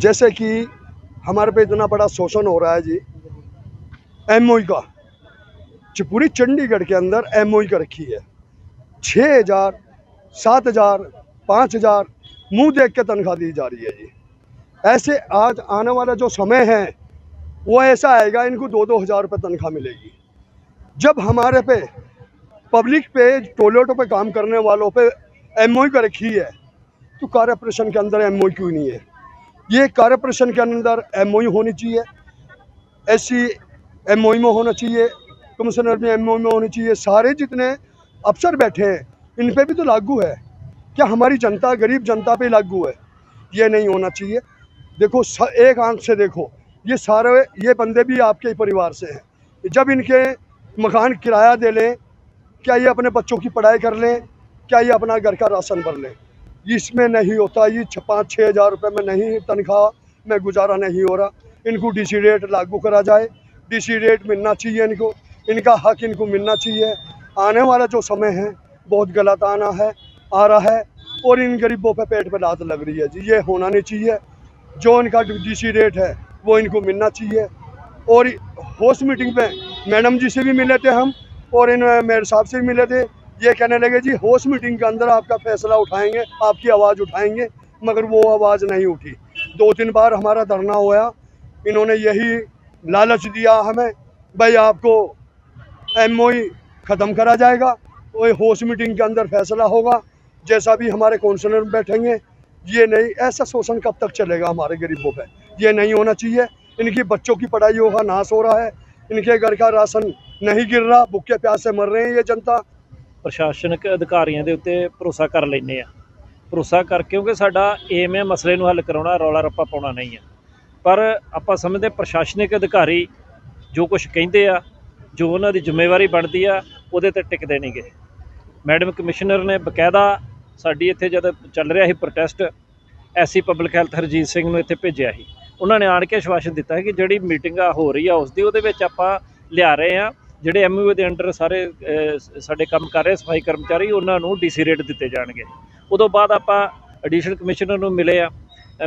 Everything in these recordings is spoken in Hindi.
जैसे कि हमारे पे इतना बड़ा शोषण हो रहा है जी एमओई का। जो पूरी चंडीगढ़ के अंदर एमओई का रखी है। छः हज़ार, सात हज़ार, पाँच हज़ार मुँह देख के तनख्वाह दी जा रही है जी। ऐसे आज आने वाला जो समय है, वो ऐसा आएगा, इनको दो दो हज़ार रुपये तनख्वाह मिलेगी। जब हमारे पे पब्लिक पे टॉयलेटों पे काम करने वालों पे एमओई का रखी है तो कारपोरेशन के अंदर एमओई क्यों नहीं है? ये कारपोरेशन के अंदर एमओई होनी चाहिए। एससी एमओई में होना चाहिए कमिश्नर में एमओई में होनी चाहिए। सारे जितने अफसर बैठे हैं, इन पर भी तो लागू है। क्या हमारी जनता, गरीब जनता पे लागू है? ये नहीं होना चाहिए। देखो एक आँख से देखो। ये सारे, ये बंदे भी आपके परिवार से हैं। जब इनके मकान किराया दे लें, क्या ये अपने बच्चों की पढ़ाई कर लें, क्या ये अपना घर का राशन भर लें। इसमें नहीं होता, ये पाँच छः हज़ार रुपये में नहीं तनख्वाह में गुजारा नहीं हो रहा। इनको डीसी रेट लागू करा जाए। डीसी रेट मिलना चाहिए इनको। इनका हक इनको मिलना चाहिए। आने वाला जो समय है, बहुत गलत आना है, आ रहा है, और इन गरीबों पे पेट पे लात लग रही है जी। ये होना नहीं चाहिए। जो इनका डीसी रेट है, वो इनको मिलना चाहिए। और होस्ट मीटिंग पे मैडम जी से भी मिले थे हम और इन मेयर साहब से भी मिले थे। ये कहने लगे, जी होस्ट मीटिंग के अंदर आपका फैसला उठाएँगे, आपकी आवाज़ उठाएँगे। मगर वो आवाज़ नहीं उठी। दो तीन बार हमारा धरना हुआ इन्होंने यही लालच दिया हमें, भाई, आपको एम ख़त्म करा जाएगा। और होस्ट मीटिंग के अंदर फैसला होगा। जैसा भी हमारे काउंसलर बैठेंगे, ये नहीं, ऐसा शोषण कब तक चलेगा हमारे गरीबों पे? ये नहीं होना चाहिए। इनकी बच्चों की पढ़ाइयों का नाश हो रहा है। इनके घर का राशन नहीं गिर रहा भूखे प्यास से मर रहे हैं ये जनता ਪ੍ਰਸ਼ਾਸਨਿਕ ਅਧਿਕਾਰੀਆਂ ਦੇ ਉੱਤੇ ਭਰੋਸਾ ਕਰ ਲੈਂਦੇ ਆ ਭਰੋਸਾ ਕਰ ਕਿਉਂਕਿ ਸਾਡਾ ਏਮ ਹੈ ਮਸਲੇ ਨੂੰ ਹੱਲ ਕਰਾਉਣਾ ਰੌਲਾ ਰੱਪਾ ਪਾਉਣਾ ਨਹੀਂ ਹੈ ਪਰ ਆਪਾਂ ਸਮਝਦੇ ਪ੍ਰਸ਼ਾਸਨਿਕ ਅਧਿਕਾਰੀ ਜੋ ਕੁਝ ਕਹਿੰਦੇ ਆ ਜੋ ਉਹਨਾਂ ਦੀ ਜ਼ਿੰਮੇਵਾਰੀ ਬਣਦੀ ਆ ਉਹਦੇ ਤੇ ਟਿਕਦੇ ਨਹੀਂਗੇ ਮੈਡਮ ਕਮਿਸ਼ਨਰ ਨੇ ਬਕਾਇਦਾ ਸਾਡੀ ਇੱਥੇ ਜਦ ਚੱਲ ਰਿਹਾ ਸੀ ਪ੍ਰੋਟੈਸਟ ਐਸੀ ਪਬਲਿਕ ਹੈਲਥ ਹਰਜੀਤ ਸਿੰਘ ਨੂੰ ਇੱਥੇ ਭੇਜਿਆ ਸੀ ਉਹਨਾਂ ਨੇ ਆਣ ਕੇ ਆਸ਼ਵਾਸਨ ਦਿੱਤਾ ਕਿ ਜਿਹੜੀ ਮੀਟਿੰਗ ਆ ਹੋ ਰਹੀ ਆ ਉਸ ਦੀ ਉਹਦੇ ਵਿੱਚ ਆਪਾਂ ਲਿਆ ਰਹੇ ਆ ਜਿਹੜੇ ਐਮਯੂ ਦੇ ਅੰਡਰ ਸਾਰੇ ਸਾਡੇ ਕੰਮ ਕਰ ਰਹੇ ਸਫ਼ਾਈ ਕਰਮਚਾਰੀ ਉਹਨਾਂ ਨੂੰ ਡੀਸੀ ਰੇਟ ਦਿੱਤੇ ਜਾਣਗੇ। ਉਦੋਂ ਬਾਅਦ ਆਪਾਂ ਐਡੀਸ਼ਨਲ ਕਮਿਸ਼ਨਰ ਨੂੰ ਮਿਲੇ ਆ।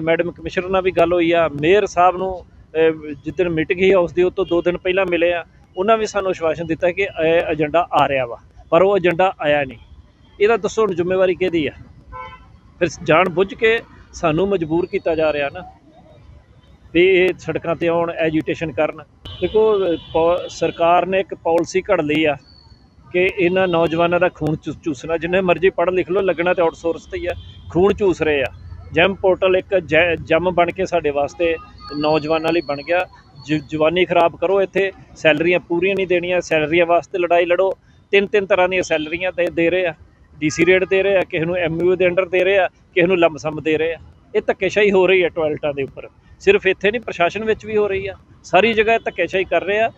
ਮੈਡਮ ਕਮਿਸ਼ਨਰ ਨਾਲ ਵੀ ਗੱਲ ਹੋਈ ਆ। ਮੇਅਰ ਸਾਹਿਬ ਨੂੰ ਅਹ, ਜਿੱਦਣ ਮੀਟਿੰਗ ਸੀ ਉਸ ਦੀ ਉਹ ਤੋਂ ਦੋ ਦਿਨ ਪਹਿਲਾਂ ਮਿਲੇ ਆ। ਉਹਨਾਂ ਵੀ ਸਾਨੂੰ ਅਸ਼ਵਾਸਨ ਦਿੱਤਾ ਕਿ ਇਹ ਏਜੰਡਾ ਆ ਰਿਹਾ ਵਾ ਪਰ ਉਹ ਏਜੰਡਾ ਆਇਆ ਨਹੀਂ। ਇਹਦਾ ਦੱਸੋ ਹੁਣ ਜ਼ਿੰਮੇਵਾਰੀ ਕਿਹਦੀ ਆ? ਫਿਰ ਜਾਣ ਬੁੱਝ ਕੇ ਸਾਨੂੰ ਮਜਬੂਰ ਕੀਤਾ ਜਾ ਰਿਹਾ ਨਾ। ਵੀ ਇਹ ਸੜਕਾਂ ਤੇ ਆਉਣ ਐਜੀਟੇਸ਼ਨ ਕਰਨ। ਦੇਖੋ, ਪੋ- ਸਰਕਾਰ ਨੇ ਇੱਕ ਪਾਲਿਸੀ ਘੜ ਲਈ ਆ ਕਿ ਇਹਨਾਂ ਨੌਜਵਾਨਾਂ ਦਾ ਖੂਨ ਚੂਸ- ਚੂਸਣਾ। ਜਿੰਨੇ ਮਰਜ਼ੀ ਪੜ੍ਹ ਲਿਖ ਲਓ, ਲੱਗਣਾ ਤੇ ਆਊਟਸੋਰਸ ਤੇ ਹੀ ਆ। ਖੂਨ ਚੂਸ ਰਹੇ ਆ। ਜੈਮ ਪੋਰਟਲ ਇੱਕ ਜੈ- ਜੰਮ ਬਣ ਕੇ ਸਾਡੇ ਵਾਸਤੇ ਨੌਜਵਾਨਾਂ ਲਈ ਬਣ ਗਿਆ। ਜ- ਜਵਾਨੀ ਖਰਾਬ ਕਰੋ ਇੱਥੇ। ਸੈਲਰੀਆਂ ਪੂਰੀਆਂ ਨਹੀਂ ਦੇਣੀਆਂ। ਸੈਲਰੀਆਂ ਵਾਸਤੇ ਲੜਾਈ ਲੜੋ। ਤਿੰਨ ਤਿੰਨ ਤਰ੍ਹਾਂ ਦੀਆਂ ਸੈਲਰੀਆਂ ਦੇ ਦੇ ਰਹੇ ਆ। ਡੀਸੀ ਰੇਟ ਦੇ ਰਹੇ ਆ, ਕਿਸੇ ਨੂੰ ਐਮਯੂ ਦੇ ਅੰਡਰ ਦੇ ਰਹੇ ਆ, ਕਿਸੇ ਨੂੰ ਲੰਮਸਮ ਦੇ ਰਹੇ ਆ। ਇਹ ਧੱਕੇਸ਼ਾਹੀ ਹੋ ਰਹੀ ਹੈ ਟੋਇਲਟਾਂ ਦੇ ਉੱਪਰ। ਸਿਰਫ ਇੱਥੇ ਨਹੀਂ, ਪ੍ਰਸ਼ਾਸਨ ਵਿੱਚ ਵੀ ਹੋ ਰਹੀ ਆ। ਸਾਰੀ ਜਗ੍ਹਾ ਧੱਕੇਸ਼ਾਹੀ ਕਰ ਰਹੇ ਆ।